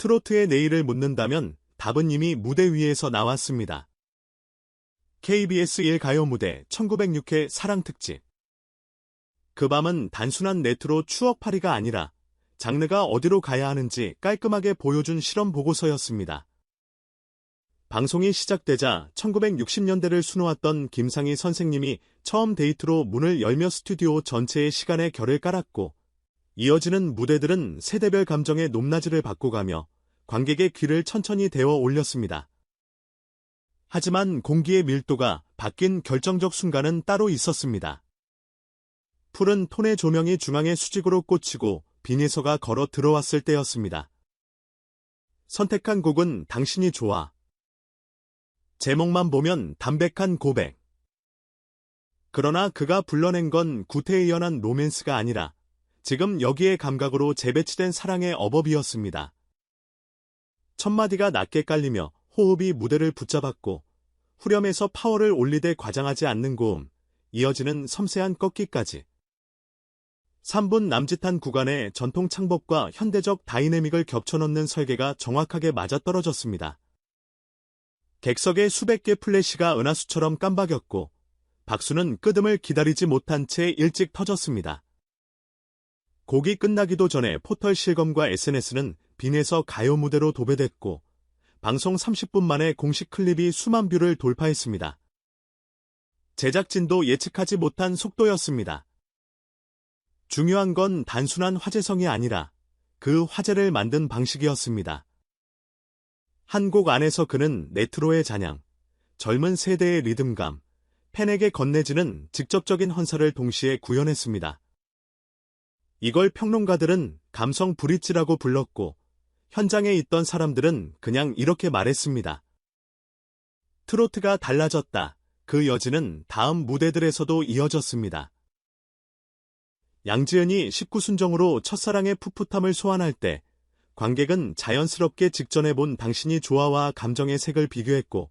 트로트의 내일을 묻는다면 답은 이미 무대 위에서 나왔습니다. KBS 1 가요 무대 1906회 사랑 특집. 그 밤은 단순한 네트로 추억팔이가 아니라 장르가 어디로 가야 하는지 깔끔하게 보여준 실험 보고서였습니다. 방송이 시작되자 1960년대를 수놓았던 김상희 선생님이 처음 데이트로 문을 열며 스튜디오 전체의 시간에 결을 깔았고 이어지는 무대들은 세대별 감정의 높낮이를 바꿔가며 관객의 귀를 천천히 데워 올렸습니다. 하지만 공기의 밀도가 바뀐 결정적 순간은 따로 있었습니다. 푸른 톤의 조명이 중앙의 수직으로 꽂히고 비니서가 걸어 들어왔을 때였습니다. 선택한 곡은 당신이 좋아. 제목만 보면 담백한 고백. 그러나 그가 불러낸 건 구태의연한 로맨스가 아니라 지금 여기에 감각으로 재배치된 사랑의 어법이었습니다. 첫마디가 낮게 깔리며 호흡이 무대를 붙잡았고 후렴에서 파워를 올리되 과장하지 않는 고음, 이어지는 섬세한 꺾기까지. 3분 남짓한 구간에 전통 창법과 현대적 다이내믹을 겹쳐넣는 설계가 정확하게 맞아떨어졌습니다. 객석의 수백 개 플래시가 은하수처럼 깜박였고 박수는 끄듬을 기다리지 못한 채 일찍 터졌습니다. 곡이 끝나기도 전에 포털 실검과 SNS는 빈에서 가요 무대로 도배됐고 방송 30분 만에 공식 클립이 수만 뷰를 돌파했습니다. 제작진도 예측하지 못한 속도였습니다. 중요한 건 단순한 화제성이 아니라 그 화제를 만든 방식이었습니다. 한 곡 안에서 그는 네트로의 잔향, 젊은 세대의 리듬감, 팬에게 건네지는 직접적인 헌사를 동시에 구현했습니다. 이걸 평론가들은 감성 브릿지라고 불렀고 현장에 있던 사람들은 그냥 이렇게 말했습니다. 트로트가 달라졌다. 그 여지는 다음 무대들에서도 이어졌습니다. 양지은이 19순정으로 첫사랑의 풋풋함을 소환할 때 관객은 자연스럽게 직전해 본 당신이 좋아와 감정의 색을 비교했고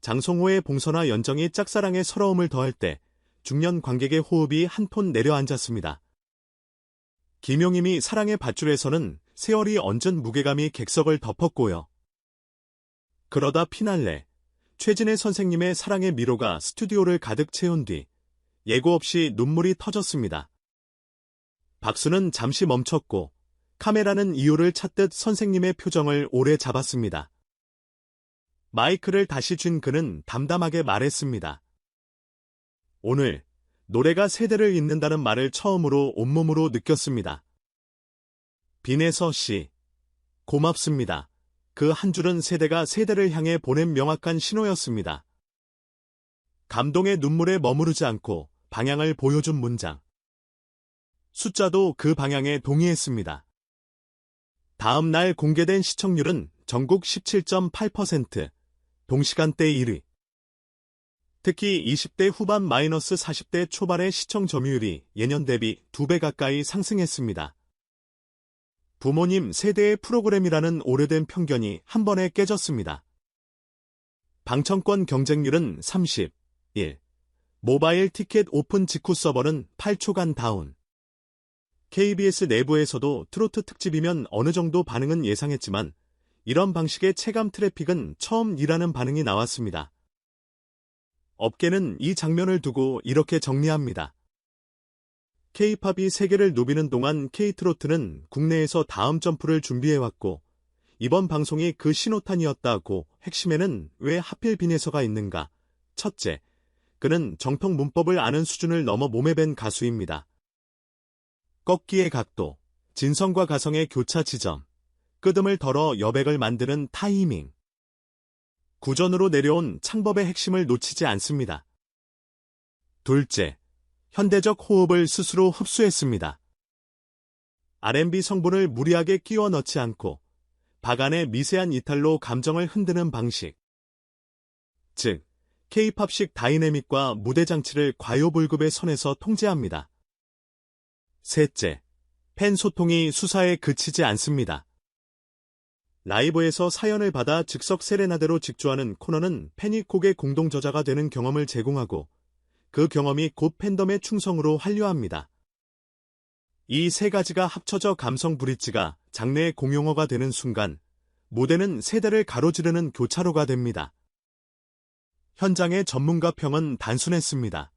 장송호의 봉선화 연정이 짝사랑의 서러움을 더할 때 중년 관객의 호흡이 한 톤 내려앉았습니다. 김용임이 사랑의 밧줄에서는 세월이 얹은 무게감이 객석을 덮었고요. 그러다 피날레, 최진의 선생님의 사랑의 미로가 스튜디오를 가득 채운 뒤 예고 없이 눈물이 터졌습니다. 박수는 잠시 멈췄고 카메라는 이유를 찾듯 선생님의 표정을 오래 잡았습니다. 마이크를 다시 쥔 그는 담담하게 말했습니다. 오늘 노래가 세대를 잇는다는 말을 처음으로 온몸으로 느꼈습니다. 빈에서 씨. 고맙습니다. 그 한 줄은 세대가 세대를 향해 보낸 명확한 신호였습니다. 감동의 눈물에 머무르지 않고 방향을 보여준 문장. 숫자도 그 방향에 동의했습니다. 다음 날 공개된 시청률은 전국 17.8%, 동시간대 1위. 특히 20대 후반 마이너스 40대 초반의 시청 점유율이 예년 대비 2배 가까이 상승했습니다. 부모님 세대의 프로그램이라는 오래된 편견이 한 번에 깨졌습니다. 방청권 경쟁률은 30, 1. 모바일 티켓 오픈 직후 서버는 8초간 다운. KBS 내부에서도 트로트 특집이면 어느 정도 반응은 예상했지만 이런 방식의 체감 트래픽은 처음 이라는 반응이 나왔습니다. 업계는 이 장면을 두고 이렇게 정리합니다. K-팝이 세계를 누비는 동안 K-트로트는 국내에서 다음 점프를 준비해왔고 이번 방송이 그 신호탄이었다고 핵심에는 왜 하필 빈에서가 있는가? 첫째, 그는 정통 문법을 아는 수준을 넘어 몸에 밴 가수입니다. 꺾기의 각도, 진성과 가성의 교차 지점, 끄듬을 덜어 여백을 만드는 타이밍, 구전으로 내려온 창법의 핵심을 놓치지 않습니다. 둘째, 현대적 호흡을 스스로 흡수했습니다. R&B 성분을 무리하게 끼워 넣지 않고 박안의 미세한 이탈로 감정을 흔드는 방식. 즉, K-팝식 다이내믹과 무대 장치를 과요불급의 선에서 통제합니다. 셋째, 팬 소통이 수사에 그치지 않습니다. 라이브에서 사연을 받아 즉석 세레나데로 직조하는 코너는 팬이 곡의 공동 저자가 되는 경험을 제공하고 그 경험이 곧 팬덤의 충성으로 환류합니다. 이 세 가지가 합쳐져 감성 브릿지가 장래의 공용어가 되는 순간 무대는 세대를 가로지르는 교차로가 됩니다. 현장의 전문가 평은 단순했습니다.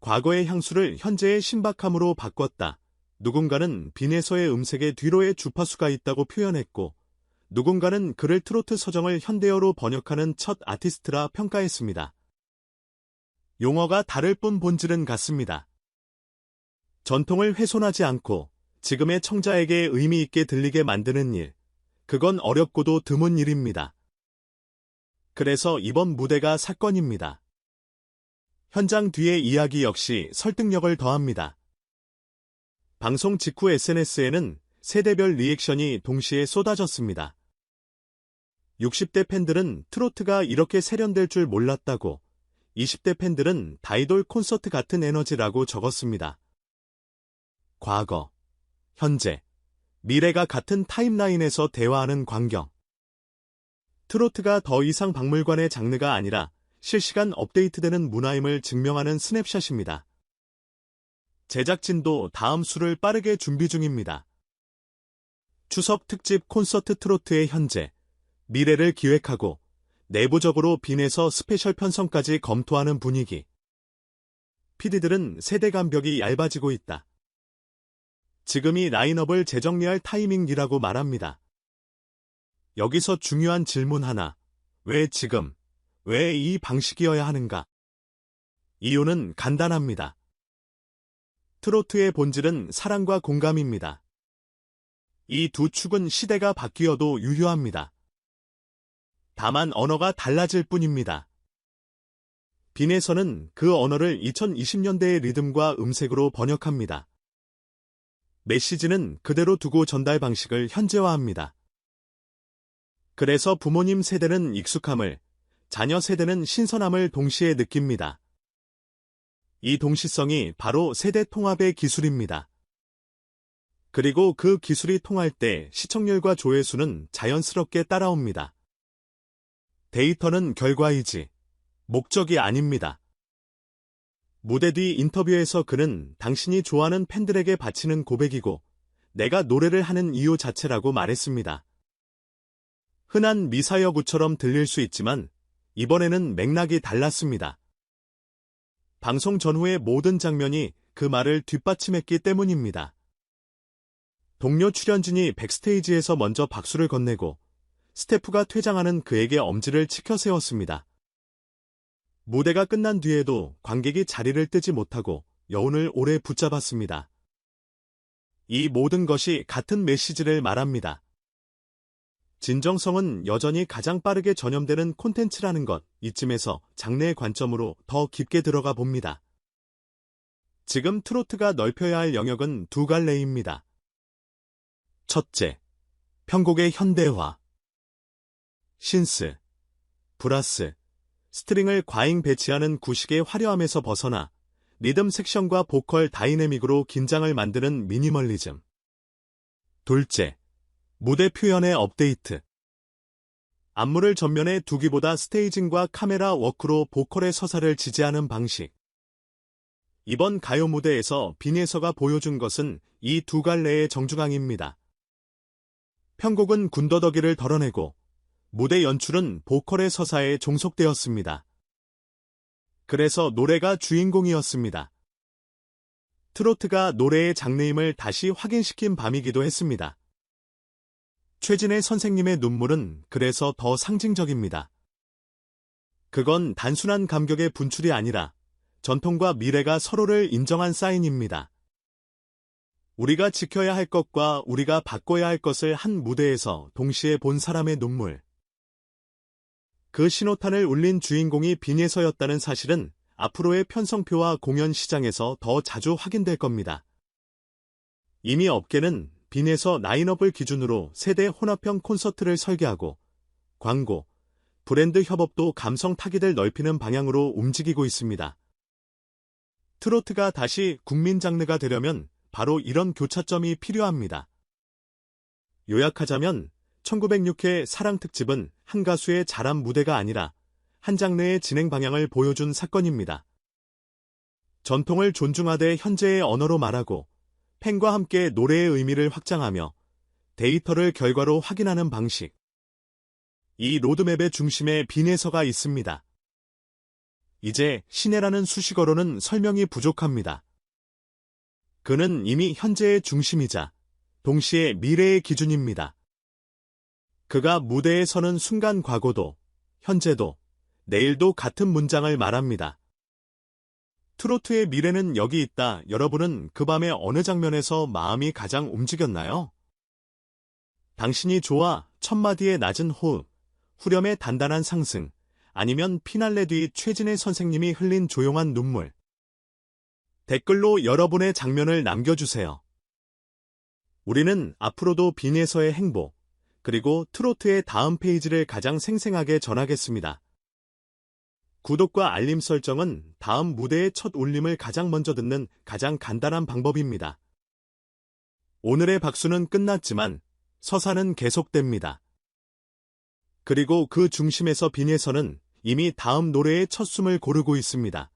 과거의 향수를 현재의 신박함으로 바꿨다. 누군가는 빈에서의 음색의 뒤로의 주파수가 있다고 표현했고, 누군가는 그를 트로트 서정을 현대어로 번역하는 첫 아티스트라 평가했습니다. 용어가 다를 뿐 본질은 같습니다. 전통을 훼손하지 않고 지금의 청자에게 의미 있게 들리게 만드는 일, 그건 어렵고도 드문 일입니다. 그래서 이번 무대가 사건입니다. 현장 뒤의 이야기 역시 설득력을 더합니다. 방송 직후 SNS에는 세대별 리액션이 동시에 쏟아졌습니다. 60대 팬들은 트로트가 이렇게 세련될 줄 몰랐다고, 20대 팬들은 다이돌 콘서트 같은 에너지라고 적었습니다. 과거, 현재, 미래가 같은 타임라인에서 대화하는 광경. 트로트가 더 이상 박물관의 장르가 아니라 실시간 업데이트되는 문화임을 증명하는 스냅샷입니다. 제작진도 다음 수를 빠르게 준비 중입니다. 추석 특집 콘서트 트로트의 현재, 미래를 기획하고 내부적으로 빈에서 스페셜 편성까지 검토하는 분위기. PD들은 세대 간벽이 얇아지고 있다. 지금이 라인업을 재정리할 타이밍이라고 말합니다. 여기서 중요한 질문 하나. 왜 지금? 왜 이 방식이어야 하는가? 이유는 간단합니다. 트로트의 본질은 사랑과 공감입니다. 이 두 축은 시대가 바뀌어도 유효합니다. 다만 언어가 달라질 뿐입니다. 빈에서는 그 언어를 2020년대의 리듬과 음색으로 번역합니다. 메시지는 그대로 두고 전달 방식을 현재화합니다. 그래서 부모님 세대는 익숙함을, 자녀 세대는 신선함을 동시에 느낍니다. 이 동시성이 바로 세대 통합의 기술입니다. 그리고 그 기술이 통할 때 시청률과 조회수는 자연스럽게 따라옵니다. 데이터는 결과이지 목적이 아닙니다. 무대 뒤 인터뷰에서 그는 당신이 좋아하는 팬들에게 바치는 고백이고 내가 노래를 하는 이유 자체라고 말했습니다. 흔한 미사여구처럼 들릴 수 있지만 이번에는 맥락이 달랐습니다. 방송 전후의 모든 장면이 그 말을 뒷받침했기 때문입니다. 동료 출연진이 백스테이지에서 먼저 박수를 건네고 스태프가 퇴장하는 그에게 엄지를 치켜 세웠습니다. 무대가 끝난 뒤에도 관객이 자리를 뜨지 못하고 여운을 오래 붙잡았습니다. 이 모든 것이 같은 메시지를 말합니다. 진정성은 여전히 가장 빠르게 전염되는 콘텐츠라는 것, 이쯤에서 장르의 관점으로 더 깊게 들어가 봅니다. 지금 트로트가 넓혀야 할 영역은 두 갈래입니다. 첫째, 편곡의 현대화. 신스, 브라스, 스트링을 과잉 배치하는 구식의 화려함에서 벗어나 리듬 섹션과 보컬 다이내믹으로 긴장을 만드는 미니멀리즘. 둘째, 무대 표현의 업데이트. 안무를 전면에 두기보다 스테이징과 카메라 워크로 보컬의 서사를 지지하는 방식. 이번 가요 무대에서 빈예서가 보여준 것은 이 두 갈래의 정중앙입니다. 편곡은 군더더기를 덜어내고 무대 연출은 보컬의 서사에 종속되었습니다. 그래서 노래가 주인공이었습니다. 트로트가 노래의 장르임을 다시 확인시킨 밤이기도 했습니다. 최진의 선생님의 눈물은 그래서 더 상징적입니다. 그건 단순한 감격의 분출이 아니라 전통과 미래가 서로를 인정한 사인입니다. 우리가 지켜야 할 것과 우리가 바꿔야 할 것을 한 무대에서 동시에 본 사람의 눈물. 그 신호탄을 울린 주인공이 빈에서였다는 사실은 앞으로의 편성표와 공연 시장에서 더 자주 확인될 겁니다. 이미 업계는 빈에서 라인업을 기준으로 세대 혼합형 콘서트를 설계하고 광고, 브랜드 협업도 감성 타깃을 넓히는 방향으로 움직이고 있습니다. 트로트가 다시 국민 장르가 되려면 바로 이런 교차점이 필요합니다. 요약하자면 1906회 사랑 특집은 한 가수의 자람 무대가 아니라 한 장르의 진행 방향을 보여준 사건입니다. 전통을 존중하되 현재의 언어로 말하고 팬과 함께 노래의 의미를 확장하며 데이터를 결과로 확인하는 방식. 이 로드맵의 중심에 빈에서가 있습니다. 이제 시내라는 수식어로는 설명이 부족합니다. 그는 이미 현재의 중심이자 동시에 미래의 기준입니다. 그가 무대에 서는 순간 과거도, 현재도, 내일도 같은 문장을 말합니다. 트로트의 미래는 여기 있다. 여러분은 그 밤의 어느 장면에서 마음이 가장 움직였나요? 당신이 좋아 첫 마디의 낮은 호흡, 후렴의 단단한 상승, 아니면 피날레 뒤 최진의 선생님이 흘린 조용한 눈물. 댓글로 여러분의 장면을 남겨주세요. 우리는 앞으로도 빈에서의 행복, 그리고 트로트의 다음 페이지를 가장 생생하게 전하겠습니다. 구독과 알림 설정은 다음 무대의 첫 울림을 가장 먼저 듣는 가장 간단한 방법입니다. 오늘의 박수는 끝났지만 서사는 계속됩니다. 그리고 그 중심에서 빈에서는 이미 다음 노래의 첫 숨을 고르고 있습니다.